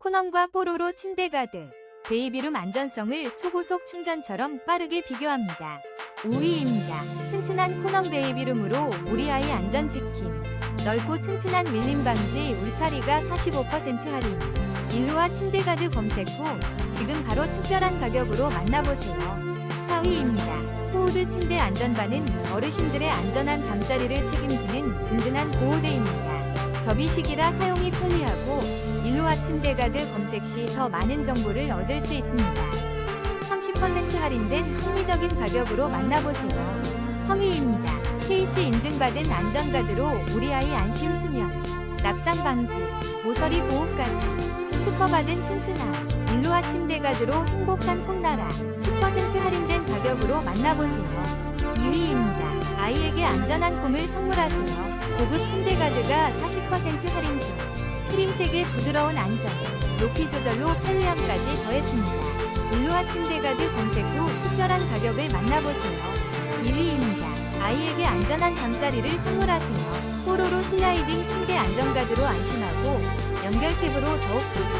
코넌과 뽀로로 침대 가드. 베이비룸 안전성을 초고속 충전처럼 빠르게 비교합니다. 5위입니다. 튼튼한 코넌 베이비룸으로 우리 아이 안전 지킴. 넓고 튼튼한 밀림 방지 울타리가 45% 할인. 일루와 침대 가드 검색 후 지금 바로 특별한 가격으로 만나보세요. 4위입니다. 포우드 침대 안전바는 어르신들의 안전한 잠자리를 책임지는 든든한 보호대입니다. 접이식이라 사용이 편리하고 일루와 침대 가드 검색 시 더 많은 정보를 얻을 수 있습니다. 30% 할인된 합리적인 가격으로 만나보세요. 3위입니다. KC 인증받은 안전가드로 우리 아이 안심 수면, 낙상 방지, 모서리 보호까지 특허받은 튼튼함, 일루와 침대 가드로 행복한 꿈나라 10% 할인된 가격으로 만나보세요. 2위입니다. 아이에게 안전한 꿈을 선물하세요. 고급 침대 가드가 40% 할인 중 크림색의 부드러운 안전, 높이 조절로 편리함까지 더했습니다. 일루와 침대 가드 검색 후 특별한 가격을 만나보세요. 1위입니다. 아이에게 안전한 잠자리를 선물하세요. 뽀로로 슬라이딩 침대 안전가드로 안심하고 연결 캡으로 더욱 튼